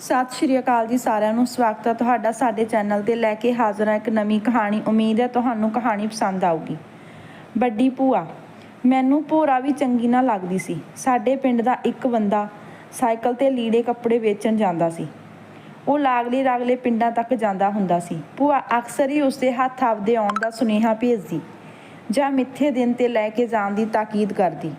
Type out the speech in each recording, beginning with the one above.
ਸਤਿ ਸ਼੍ਰੀ ਅਕਾਲ ਜੀ ਸਾਰਿਆਂ ਨੂੰ। ਸਵਾਗਤ ਹੈ ਤੁਹਾਡਾ ਸਾਡੇ ਚੈਨਲ ਤੇ ਲੈ ਕੇ ਹਾਜ਼ਰ ਹਾਂ ਇੱਕ ਨਵੀਂ ਕਹਾਣੀ। ਉਮੀਦ ਹੈ ਤੁਹਾਨੂੰ ਕਹਾਣੀ ਪਸੰਦ ਆਊਗੀ। ਵੱਡੀ ਭੂਆ, ਮੈਨੂੰ ਭੋਰਾ ਵੀ ਚੰਗੀ ਨਾ ਲੱਗਦੀ ਸੀ। ਸਾਡੇ ਪਿੰਡ ਦਾ ਇੱਕ ਬੰਦਾ ਸਾਈਕਲ ਤੇ ਲੀੜੇ ਕੱਪੜੇ ਵੇਚਣ ਜਾਂਦਾ ਸੀ। ਉਹ ਲਾਗਲੇ ਰਾਗਲੇ ਪਿੰਡਾਂ ਤੱਕ ਜਾਂਦਾ ਹੁੰਦਾ ਸੀ। ਭੂਆ ਅਕਸਰ ਹੀ ਉਸਦੇ ਹੱਥ ਆਪਦੇ ਆਉਣ ਦਾ ਸੁਨੇਹਾ ਭੇਜਦੀ ਜਾਂ ਮਿੱਥੇ ਦਿਨ ਤੇ ਲੈ ਕੇ ਜਾਣ ਦੀ ਤਾਕੀਦ ਕਰਦੀ।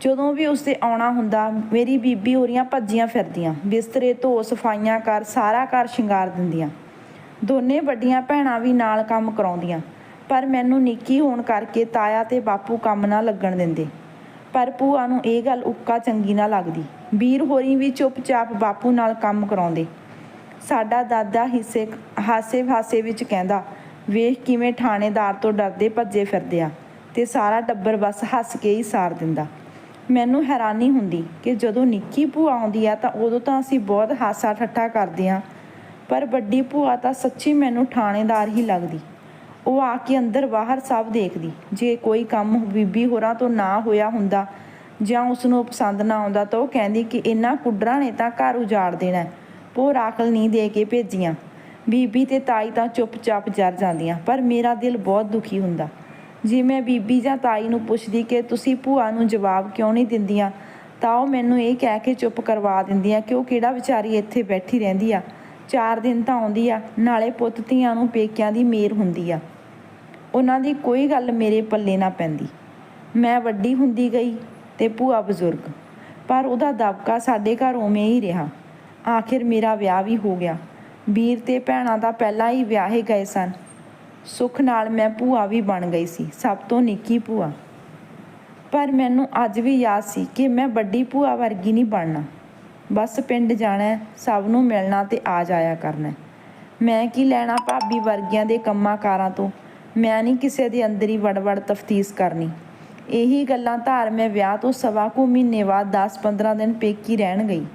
ਜਦੋਂ ਵੀ ਉਸਦੇ ਆਉਣਾ ਹੁੰਦਾ, ਮੇਰੀ ਬੀਬੀ ਹੋਰੀਆਂ ਭੱਜੀਆਂ ਫਿਰਦੀਆਂ। ਬਿਸਤਰੇ ਧੋ ਸਫਾਈਆਂ ਕਰ, ਸਾਰਾ ਘਰ ਸ਼ਿੰਗਾਰ ਦਿੰਦੀਆਂ। ਦੋਨੇ ਵੱਡੀਆਂ ਭੈਣਾਂ ਵੀ ਨਾਲ ਕੰਮ ਕਰਾਉਂਦੀਆਂ। ਪਰ ਮੈਨੂੰ ਨਿੱਕੀ ਹੋਣ ਕਰਕੇ ਤਾਇਆ ਤੇ ਬਾਪੂ ਕੰਮ ਨਾ ਲੱਗਣ ਦਿੰਦੇ। ਪਰ ਭੂਆ ਨੂੰ ਇਹ ਗੱਲ ਉੱਕਾ ਚੰਗੀ ਨਾ ਲੱਗਦੀ। ਵੀਰ ਹੋਰੀ ਵੀ ਚੁੱਪਚਾਪ ਬਾਪੂ ਨਾਲ ਕੰਮ ਕਰਾਉਂਦੇ। ਸਾਡਾ ਦਾਦਾ ਹਿੱਸੇ ਹਾਸੇ ਹਾਸੇ ਵਿੱਚ ਕਹਿੰਦਾ, ਵੇਖ ਕਿਵੇਂ ਥਾਣੇਦਾਰ ਤੋਂ ਡਰਦੇ ਭੱਜੇ ਫਿਰਦੇ ਆ। ਤੇ ਸਾਰਾ ਟੱਬਰ ਬਸ ਹੱਸ ਕੇ ਹੀ ਸਾਰ ਦਿੰਦਾ। ਮੈਨੂੰ ਹੈਰਾਨੀ ਹੁੰਦੀ ਕਿ ਜਦੋਂ ਨਿੱਕੀ ਭੂਆ ਆਉਂਦੀ ਆ ਤਾਂ ਉਦੋਂ ਤਾਂ ਅਸੀਂ ਬਹੁਤ ਹਾਸਾ ਠੱਠਾ ਕਰਦੇ ਆ ਪਰ ਵੱਡੀ ਭੂਆ ਤਾਂ ਸੱਚੀ ਮੈਨੂੰ ਥਾਣੇਦਾਰ ਹੀ ਲੱਗਦੀ। ਉਹ ਆ ਕੇ ਅੰਦਰ ਬਾਹਰ ਸਭ ਦੇਖਦੀ। ਜੇ ਕੋਈ ਕੰਮ ਬੀਬੀ ਹੋਰਾਂ ਤੋਂ ਨਾ ਹੋਇਆ ਹੁੰਦਾ ਜਾਂ ਉਸ ਨੂੰ ਪਸੰਦ ਨਾ ਆਉਂਦਾ ਤਾਂ ਉਹ ਕਹਿੰਦੀ ਕਿ ਇਹਨਾਂ ਕੁੱਡਰਾਂ ਨੇ ਤਾਂ ਘਰ ਉਜਾੜ ਦੇਣਾ ਹੈ। ਭੋਰ ਆਕਲ ਨਹੀਂ ਦੇ ਕੇ ਭੇਜੀਆਂ। ਬੀਬੀ ਤੇ ਤਾਈ ਤਾਂ ਚੁੱਪਚਾਪ ਜਰ ਜਾਂਦੀਆਂ, ਪਰ ਮੇਰਾ ਦਿਲ ਬਹੁਤ ਦੁਖੀ ਹੁੰਦਾ। ਜੇ ਮੈਂ ਬੀਬੀ ਜਾਂ ਤਾਈ ਨੂੰ ਪੁੱਛਦੀ ਕਿ ਤੁਸੀਂ ਭੂਆ ਨੂੰ ਜਵਾਬ ਕਿਉਂ ਨਹੀਂ ਦਿੰਦੀਆਂ, ਤਾਂ ਉਹ ਮੈਨੂੰ ਇਹ ਕਹਿ ਕੇ ਚੁੱਪ ਕਰਵਾ ਦਿੰਦੀਆਂ ਕਿ ਉਹ ਕਿਹੜਾ ਵਿਚਾਰੀ ਇੱਥੇ ਬੈਠੀ ਰਹਿੰਦੀ ਆ। ਚਾਰ ਦਿਨ ਤਾਂ ਆਉਂਦੀ ਆ, ਨਾਲੇ ਪੁੱਤ ਧੀਆਂ ਨੂੰ ਪੇਕਿਆਂ ਦੀ ਮੇਰ ਹੁੰਦੀ ਆ। ਉਹਨਾਂ ਦੀ ਕੋਈ ਗੱਲ ਮੇਰੇ ਪੱਲੇ ਨਾ ਪੈਂਦੀ। ਮੈਂ ਵੱਡੀ ਹੁੰਦੀ ਗਈ ਤੇ ਭੂਆ ਬਜ਼ੁਰਗ, ਪਰ ਉਹਦਾ ਦਬਕਾ ਸਾਡੇ ਘਰ ਉਵੇਂ ਹੀ ਰਿਹਾ। ਆਖਿਰ ਮੇਰਾ ਵਿਆਹ ਵੀ ਹੋ ਗਿਆ। ਵੀਰ ਤੇ ਭੈਣਾਂ ਦਾ ਪਹਿਲਾਂ ਹੀ ਵਿਆਹੇ ਗਏ ਸਨ। ਸੁੱਖ ਨਾਲ ਮੈਂ ਭੂਆ ਵੀ ਬਣ ਗਈ ਸੀ, ਸਭ ਤੋਂ ਨਿੱਕੀ ਭੂਆ। ਪਰ ਮੈਨੂੰ ਅੱਜ ਵੀ ਯਾਦ ਸੀ ਕਿ ਮੈਂ ਵੱਡੀ ਭੂਆ ਵਰਗੀ ਨਹੀਂ ਬਣਨਾ। ਬਸ ਪਿੰਡ ਜਾਣਾ ਸਭ ਨੂੰ ਮਿਲਣਾ ਤੇ ਆ ਜਾਇਆ ਕਰਨਾ ਮੈਂ ਕੀ ਲੈਣਾ ਭਾਬੀ ਵਰਗੀਆਂ ਦੇ ਕੰਮਾਂ ਕਾਰਾਂ ਤੋਂ? ਮੈਂ ਨਹੀਂ ਕਿਸੇ ਦੇ ਅੰਦਰ ਹੀ ਵੜ-ਵੜ ਤਫਤੀਸ਼ ਕਰਨੀ। ਇਹੀ ਗੱਲਾਂ ਧਾਰ ਮੈਂ ਵਿਆਹ ਤੋਂ ਸਵਾ ਕੁ ਮਹੀਨੇ ਬਾਅਦ 10-15 ਦਿਨ ਪੇਕੀ ਰਹਿਣ ਗਈ।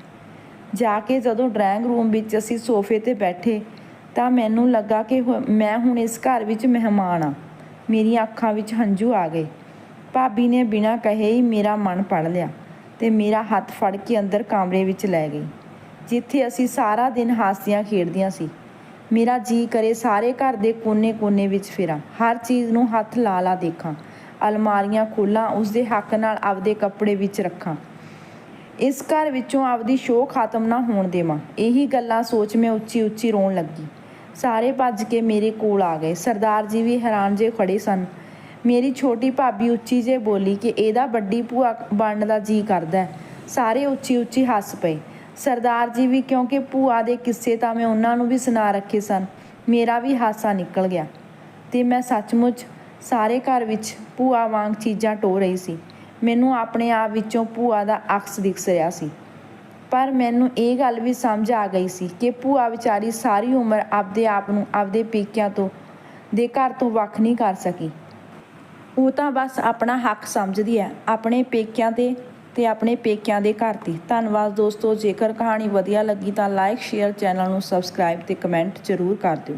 ਜਾ ਕੇ ਜਦੋਂ ਡਰਾਇੰਗ ਰੂਮ ਵਿੱਚ ਅਸੀਂ ਸੋਫੇ ਤੇ ਬੈਠੇ ਤਾਂ ਮੈਨੂੰ ਲੱਗਾ ਕਿ ਮੈਂ ਹੁਣ ਇਸ ਘਰ ਵਿੱਚ ਮਹਿਮਾਨ ਆ। ਮੇਰੀਆਂ ਅੱਖਾਂ ਵਿੱਚ ਹੰਝੂ ਆ ਗਏ। ਭਾਬੀ ਨੇ ਬਿਨਾਂ ਕਹੇ ਹੀ ਮੇਰਾ ਮਨ ਪੜ ਲਿਆ ਤੇ ਮੇਰਾ ਹੱਥ ਫੜ ਕੇ ਅੰਦਰ ਕਮਰੇ ਵਿੱਚ ਲੈ ਗਈ, ਜਿੱਥੇ ਅਸੀਂ ਸਾਰਾ ਦਿਨ ਹਾਸਦੀਆਂ ਖੇਡਦੀਆਂ ਸੀ। ਮੇਰਾ ਜੀ ਕਰੇ ਸਾਰੇ ਘਰ ਦੇ ਕੋਨੇ-ਕੋਨੇ ਵਿੱਚ ਫਿਰਾਂ, ਹਰ ਚੀਜ਼ ਨੂੰ ਹੱਥ ਲਾ ਲਾ ਦੇਖਾਂ, ਅਲਮਾਰੀਆਂ ਖੋਲਾਂ ਉਸ ਦੇ ਹੱਕ ਨਾਲ ਆਪਦੇ ਕੱਪੜੇ ਵਿੱਚ ਰੱਖਾਂ। ਇਸ ਘਰ ਵਿੱਚੋਂ ਆਪਦੀ ਸ਼ੋਅ ਖਤਮ ਨਾ ਹੋਣ ਦੇਵਾਂ, ਇਹੀ ਗੱਲਾਂ ਸੋਚ ਮੈਂ ਉੱਚੀ ਉੱਚੀ ਰੋਣ ਲੱਗੀ। ਸਾਰੇ ਭੱਜ ਕੇ ਮੇਰੇ ਕੋਲ ਆ ਗਏ। ਸਰਦਾਰ ਜੀ ਵੀ ਹੈਰਾਨ ਜੇ ਖੜੇ ਸਨ। ਮੇਰੀ ਛੋਟੀ ਭਾਬੀ ਉੱਚੀ ਜੇ ਬੋਲੀ ਕਿ ਇਹਦਾ ਵੱਡੀ ਭੂਆ ਬਣਨ ਦਾ ਜੀ ਕਰਦਾ ਸਾਰੇ ਉੱਚੀ ਉੱਚੀ ਹੱਸ ਪਏ। ਸਰਦਾਰ ਜੀ ਵੀ ਕਿਉਂਕਿ ਭੂਆ ਦੇ ਕਿੱਸੇ ਤਾਂ ਮੈਂ ਉਹਨਾਂ ਨੂੰ ਵੀ ਸੁਣਾ ਰੱਖੇ ਸਨ, ਮੇਰਾ ਵੀ ਹਾਸਾ ਨਿਕਲ ਗਿਆ। ਤੇ ਮੈਂ ਸੱਚਮੁੱਚ ਸਾਰੇ ਘਰ ਵਿੱਚ ਭੂਆ ਵਾਂਗ ਚੀਜ਼ਾਂ ਟੋ ਰਹੀ ਸੀ। ਮੈਨੂੰ ਆਪਣੇ ਆਪ ਵਿੱਚੋਂ ਭੂਆ ਦਾ ਅਕਸ ਦਿਖ ਰਿਹਾ ਸੀ। ਪਰ ਮੈਨੂੰ ਇਹ ਗੱਲ ਵੀ ਸਮਝ ਆ ਗਈ ਸੀ ਕਿ ਭੂਆ ਵਿਚਾਰੀ ਸਾਰੀ ਉਮਰ ਆਪਦੇ ਆਪ ਨੂੰ ਆਪਦੇ ਪੇਕਿਆਂ ਤੋਂ, ਦੇ ਘਰ ਤੋਂ ਵੱਖ ਨਹੀਂ ਕਰ ਸਕੀ। ਉਹ ਤਾਂ ਬਸ ਆਪਣਾ ਹੱਕ ਸਮਝਦੀ ਹੈ, ਆਪਣੇ ਪੇਕਿਆਂ ਤੇ ਤੇ ਆਪਣੇ ਪੇਕਿਆਂ ਦੇ ਘਰ 'ਤੇ। ਧੰਨਵਾਦ ਦੋਸਤੋ, ਜੇਕਰ ਕਹਾਣੀ ਵਧੀਆ ਲੱਗੀ ਤਾਂ ਲਾਈਕ, ਸ਼ੇਅਰ, ਚੈਨਲ ਨੂੰ ਸਬਸਕ੍ਰਾਈਬ ਤੇ ਕਮੈਂਟ ਜ਼ਰੂਰ ਕਰ ਦਿਓ।